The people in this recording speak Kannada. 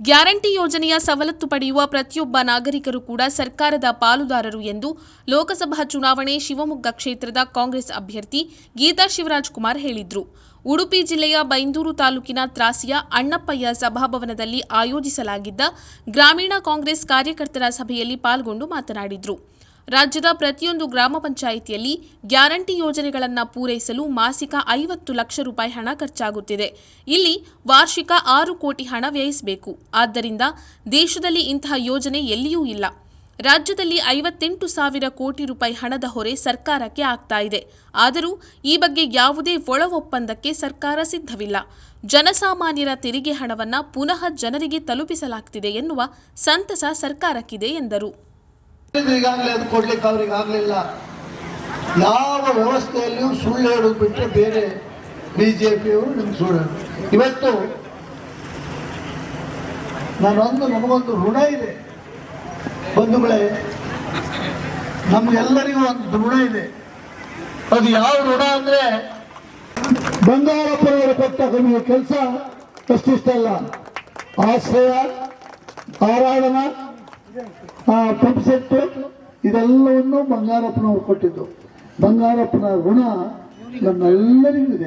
ಗ್ಯಾರಂಟಿ ಯೋಜನೆಯ ಸವಲತ್ತು ಪಡೆಯುವ ಪ್ರತಿಯೊಬ್ಬ ನಾಗರಿಕರು ಕೂಡ ಸರ್ಕಾರದ ಪಾಲುದಾರರು ಎಂದು ಲೋಕಸಭಾ ಚುನಾವಣೆ ಶಿವಮೊಗ್ಗ ಕ್ಷೇತ್ರದ ಕಾಂಗ್ರೆಸ್ ಅಭ್ಯರ್ಥಿ ಗೀತಾ ಶಿವರಾಜ್ ಕುಮಾರ್ ಹೇಳಿದ್ರು. ಉಡುಪಿ ಜಿಲ್ಲೆಯ ಬೈಂದೂರು ತಾಲೂಕಿನ ತ್ರಾಸಿಯ ಅಣ್ಣಪ್ಪಯ್ಯ ಸಭಾಭವನದಲ್ಲಿ ಆಯೋಜಿಸಲಾಗಿದ್ದ ಗ್ರಾಮೀಣ ಕಾಂಗ್ರೆಸ್ ಕಾರ್ಯಕರ್ತರ ಸಭೆಯಲ್ಲಿ ಪಾಲ್ಗೊಂಡು ಮಾತನಾಡಿದ್ರು. ರಾಜ್ಯದ ಪ್ರತಿಯೊಂದು ಗ್ರಾಮ ಪಂಚಾಯಿತಿಯಲ್ಲಿ ಗ್ಯಾರಂಟಿ ಯೋಜನೆಗಳನ್ನು ಪೂರೈಸಲು ಮಾಸಿಕ ಐವತ್ತು ಲಕ್ಷ ರೂಪಾಯಿ ಹಣ ಖರ್ಚಾಗುತ್ತಿದೆ. ಇಲ್ಲಿ ವಾರ್ಷಿಕ ಆರು ಕೋಟಿ ಹಣ ವ್ಯಯಿಸಬೇಕು. ಆದ್ದರಿಂದ ದೇಶದಲ್ಲಿ ಇಂತಹ ಯೋಜನೆ ಎಲ್ಲಿಯೂ ಇಲ್ಲ. ರಾಜ್ಯದಲ್ಲಿ ಐವತ್ತೆಂಟು ಸಾವಿರ ಕೋಟಿ ರೂಪಾಯಿ ಹಣದ ಹೊರೆ ಸರ್ಕಾರಕ್ಕೆ ಆಗ್ತಾ ಇದೆ. ಆದರೂ ಈ ಬಗ್ಗೆ ಯಾವುದೇ ಒಳ ಒಪ್ಪಂದಕ್ಕೆ ಸರ್ಕಾರ ಸಿದ್ಧವಿಲ್ಲ. ಜನಸಾಮಾನ್ಯರ ತೆರಿಗೆ ಹಣವನ್ನು ಪುನಃ ಜನರಿಗೆ ತಲುಪಿಸಲಾಗ್ತಿದೆ ಎನ್ನುವ ಸಂತಸ ಸರ್ಕಾರಕ್ಕಿದೆ ಎಂದರು. ಈಗಾಗಲೇ ಅದು ಕೊಡ್ಲಿಕ್ಕೆ ಅವ್ರಿಗೆ ಆಗಲಿಲ್ಲ. ಯಾವ ವ್ಯವಸ್ಥೆಯಲ್ಲಿಯೂ ಸುಳ್ಳು ಹೇಳೋದು ಬಿಟ್ಟರೆ ಬೇರೆ ಬಿ ಜೆ ಪಿಯವರು ನಿಮ್ಗೆ ಸುಳ್ಳು. ಇವತ್ತು ನಾನೊಂದು ನಮಗೊಂದು ಋಣ ಇದೆ. ಬಂಧುಗಳೇ, ನಮ್ಗೆಲ್ಲರಿಗೂ ಒಂದು ಋಣ ಇದೆ. ಅದು ಯಾವ ಋಣ ಅಂದ್ರೆ ಬಂಗಾರಪ್ಪನವರು ಕೊಟ್ಟ ನಮಗೆ ಕೆಲಸ ಅಷ್ಟಿಷ್ಟಲ್ಲ. ಆಶ್ರಯ, ಆರಾಧನ ಪಂಪ್ ಸೆಟ್ ಇದೆಲ್ಲವನ್ನು ಬಂಗಾರಪ್ಪನವರು ಕೊಟ್ಟಿದ್ದು. ಬಂಗಾರಪ್ಪನ ಋಣ ನಮ್ಮೆಲ್ಲರಿಗೂ ಇದೆ.